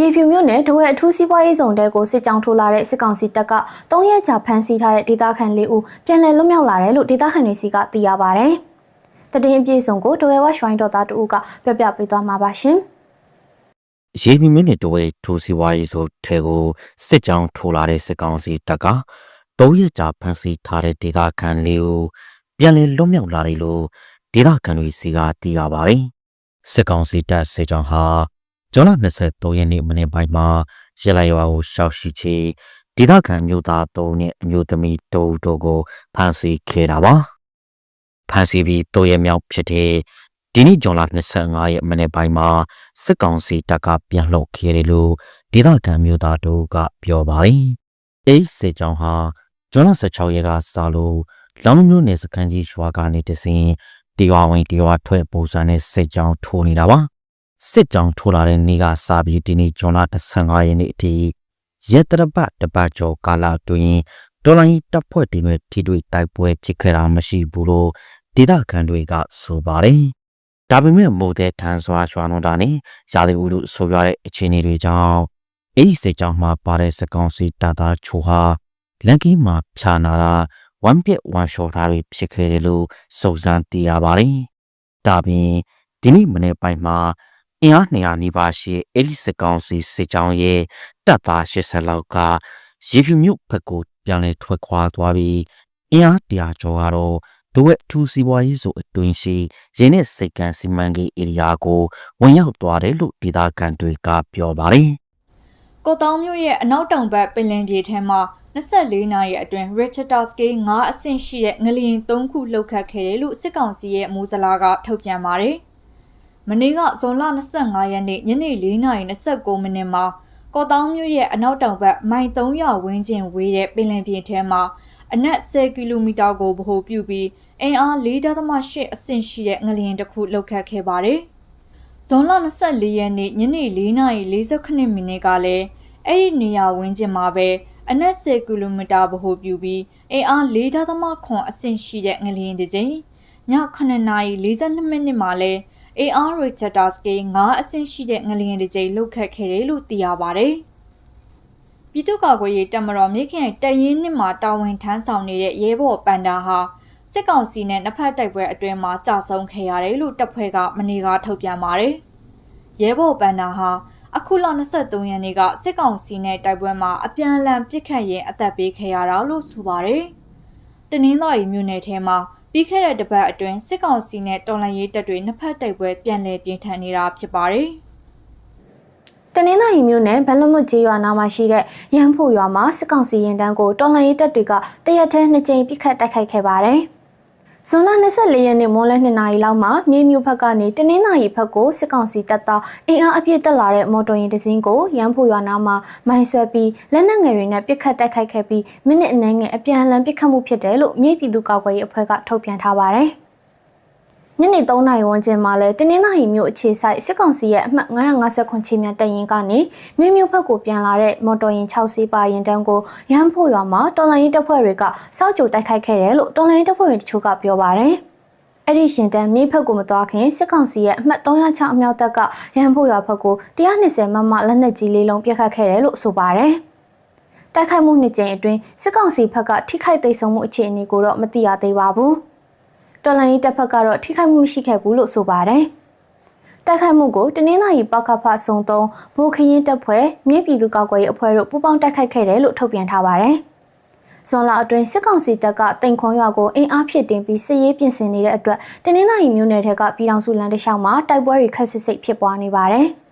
ရေဖြူမြို့နယ်ဒဝဲအထူးစီးပွားရေးဆောင်တဲကိုစစ်ကြောင်းထိုးလာတဲ့စစ်ကောင်စီတပ်က၃ရက်ကြာဖမ်းဆီးထားတဲ့ဒေသခံ၄ဦးပြန်လည်လွတ်မြောက်လာတယ်လို့ဒေသခံတွေစီကသိရပါဗျ။တည်င်းအပြည့်စုံကိုဒဝဲဝက်ရွှိုင်းတော်သားတူကပြပြပေးသွားမှာပါရှင်။ရေမီမင်းနဲ့တဝဲထိုးစီဝါရေးဆိုထဲကိုစစ်ကြောင်းထိုးလာတဲ့စစ်ကောင်စီတပ်က၃ရက်ကြာဖမ်းဆီးထားတဲ့ဒေသခံလေးကိုပြန်လည်လွတ်မြောက်လာတယ်လို့ဒေသခံတွေစီကသိရပါတယ်။စစ်ကောင်စီတပ်စစ်ကြောင်းဟာ ဇွန်လ23ရက်နေ့မနေ့ပိုင်းမှာရလိုက်ရွာကိုရှောက်ရှိချေဒေသခံမျိုးသား၃နဲ့အမျိုးသမီး၃တို့ကိုဖမ်းဆီးခဲ့တာပါ။ဖမ်းဆီးပြီး၃ရက်မြောက်ဖြစ်တဲ့ဒီနေ့ဇွန်လ25ရက်မနေ့ပိုင်းမှာစစ်ကောင်စီတပ်ကပြန်လှုပ်ခဲ့တယ်လို့ဒေသခံမျိုးသားတို့ကပြောပါတယ်။အဲ့စစ်ကြောင်းဟာဇွန်လ16ရက်ကစလို့လောင်းမျိုးနယ်စခန်းကြီးရွာကနေတစဉ်တေဝဝင်တေဝထွက်ပုံစံနဲ့စစ်ကြောင်းထိုးနေတာပါ။ စစ်ကြောင်းထိုးလာတဲ့နေ့ကစပြီးဒီနေ့ဇွန်လ15ရက်နေ့အထိရက်တရပတ်တပတ်ကျော်ကာလအတွင်းဒေါ်လာကြီးတပ်ဖွဲ့တွေနဲ့ထိတွေ့တိုက်ပွဲဖြစ်ခဲ့တာမရှိဘူးလို့ဒေသခံတွေကဆိုပါတယ်။ဒါပေမဲ့မိုးတဲ့ထန်းစွာရွာနုံတာနဲ့ရာသီဥတုဆိုပြတဲ့အခြေအနေတွေကြောင့်အဲ့ဒီစစ်ကြောင်းမှာပါတဲ့စကောင်စီတပ်သားချိုဟာလန်ကီမှာဖြာနာတာဝမ်ပြက်ဝမ်ရှော့ထားတွေဖြစ်ခဲ့တယ်လို့စုံစမ်းသိရပါတယ်။ဒါပြင်ဒီနေ့မနေ့ပိုင်းမှာ အင်အား200နီးပါးရှိအဲ့ဒီစစ်ကောင်စီစစ်ကြောင်းရဲ့တပ်သား80လောက်ကရေဖြူမြို့ဘက်ကိုပြန်လည်ထွက်ခွာသွားပြီးအင်အား100ကျော်ကတော့ဒဝက်ထူစီပွားရေးဆိုအတွင်းရှိရင်းနဲ့စိတ်ကန်စီမံကိန်းဧရိယာကိုဝင်ရောက်သွားတယ်လို့ဒေသခံတွေကပြောပါတယ်ကိုတောင်မြို့ရဲ့အနောက်တောင်ဘက်ပင်လယ်ပြေထဲမှာ24နာရီအတွင်း Richter scale 9အဆင့်ရှိတဲ့ငလျင်3ခုလှုပ်ခတ်ခဲ့တယ်လို့စစ်ကောင်စီရဲ့မူဇလာကထုတ်ပြန်ပါတယ်။ မနေ့ကဇွန်လ25ရက်နေ့ညနေ4:29မိနစ်မှာကော့တောင်မြို့ရဲ့အနောက်တောင်ဘက်မိုင်300ဝန်းကျင်ဝေးတဲ့ပင်လယ်ပြင်ထဲမှာအနက်10ကီလိုမီတာကိုဗဟိုပြုပြီးအင်အား4.8အဆင့်ရှိတဲ့ငလျင်တစ်ခုလှုပ်ခတ်ခဲ့ပါတယ်။ဇွန်လ24ရက်နေ့ညနေ4:48မိနစ်ကလည်းအဲ့ဒီနေရာဝန်းကျင်မှာပဲအနက်10ကီလိုမီတာဗဟိုပြုပြီးအင်အား4.9အဆင့်ရှိတဲ့ငလျင်တစ်ကြိမ်ည9:42မိနစ်မှာလဲ AR Richter scale 9အဆင့်ရှိတဲ့ငလျင်တစ်ကြိမ်လှုပ်ခတ်ခဲ့တယ်လို့သိရပါတယ်။ပြည်သူ့ကာကွယ်ရေးတပ်မတော်မြေခင်တရင်နှစ်မှာတာဝန်ထမ်းဆောင်နေတဲ့ရဲဘော်ပန်ဒါဟာစစ်ကောင်စီနဲ့နှစ်ဖက်တိုက်ပွဲအတွင်းမှာကြာဆုံးခဲ့ရတယ်လို့တပ်ဖွဲ့ကမနေ့ကထုတ်ပြန်ပါတယ်။ရဲဘော်ပန်ဒါဟာအခုလ23ရက်နေ့ကစစ်ကောင်စီနဲ့တိုက်ပွဲမှာအပြန်အလှန်ပစ်ခတ်ရင်အသက်ပေးခဲ့ရတာလို့ဆိုပါတယ်။တနင်္သာရီမြို့နယ်ထဲမှာ ပြီးခဲ့တဲ့တပတ်အတွင်းစစ်ကောင်စီနဲ့တော်လှန်ရေးတပ်တွေနှစ်ဖက်တိုက်ပွဲပြန်လည်ပြင်းထန်နေတာဖြစ်ပါတယ်။တနင်္သာရီမြို့နယ်ဘလမွတ်ကျေးရွာနာမှာရှိတဲ့ရန်ဖို့ရွာမှာစစ်ကောင်စီရင်တန်းကိုတော်လှန်ရေးတပ်တွေကတရက်ထဲနှစ်ကြိမ်ပစ်ခတ်တိုက်ခိုက်ခဲ့ပါတယ်။ ဇွန်လ24ရက်နေ့မွန်းလ2နာရီလောက်မှာမြေမြူဘက်ကနေတနင်္သာရီဘက်ကိုစစ်ကောင်စီတပ်သားအင်အားအပြည့်တက်လာတဲ့မော်တော်ယာဉ်တစ်စီးကိုရန်ဖို့ရွာနာမှာမိုင်းဆွဲပြီးလက်နက်ငယ်တွေနဲ့ပစ်ခတ်တိုက်ခိုက်ခဲ့ပြီးမိနစ်အနည်းငယ်အပြန်အလှန်ပစ်ခတ်မှုဖြစ်တယ်လို့မြေပြည်သူ့ကာကွယ်ရေးအဖွဲ့ကထုတ်ပြန်ထားပါတယ်။ ညနေ3နာရီဝန်းကျင်မှာလဲတင်းနှင်းသာရီမြို့အခြေဆိုင်စစ်ကောင်စီရဲ့အမှတ်959ချင်းမြတ်တရင်ကနေမြို့မြို့ဘက်ကိုပြန်လာတဲ့မော်တော်ယာဉ်6စီးပါရင်တန်းကိုရမ်းဖို့ရွာမှာတော်လိုင်းတပ်ဖွဲ့တွေကစောက်ကြိုတိုက်ခိုက်ခဲ့တယ်လို့တော်လိုင်းတပ်ဖွဲ့ဝင်တချို့ကပြောပါတယ်။အဲ့ဒီရှင်တန်းမြေဖက်ကိုမသွားခင်စစ်ကောင်စီရဲ့အမှတ်306အမြောက်တပ်ကရန်ဖို့ရွာဘက်ကို120မမလက်နက်ကြီးလေးလုံးပြစ်ခတ်ခဲ့တယ်လို့ဆိုပါတယ်။တိုက်ခိုက်မှုနှစ်ကြိမ်အတွင်းစစ်ကောင်စီဘက်ကထိခိုက်သိမ်းဆုံးမှုအခြေအနေကိုတော့မသိရသေးပါဘူး။ တော်လိုင်းရေးတပ်ဖက်ကတော့ထိခိုက်မှုမရှိခဲ့ဘူးလို့ဆိုပါတယ်။တိုက်ခိုက်မှုကိုတနင်္လာရီပကဖဆုံသုံးဘူခရင်တပ်ဖွဲ့မြေပြည်သူ့ကာကွယ်ရေးအဖွဲ့တို့ပူးပေါင်းတိုက်ခိုက်ခဲ့တယ်လို့ထုတ်ပြန်ထားပါတယ်။ဇွန်လအတွင်းစစ်ကောင်စီတပ်ကတိန်ခွန်ရွာကိုအင်အားဖြစ်တင်ပြီးစစ်ရေးပြင်ဆင်နေတဲ့အတွက်တနင်္လာရီမြို့နယ်ထက်ကပြည်ထောင်စုလမ်းတစ်လျှောက်မှာတိုက်ပွဲတွေခက်ဆစ်ဆစ်ဖြစ်ပွားနေပါတယ်။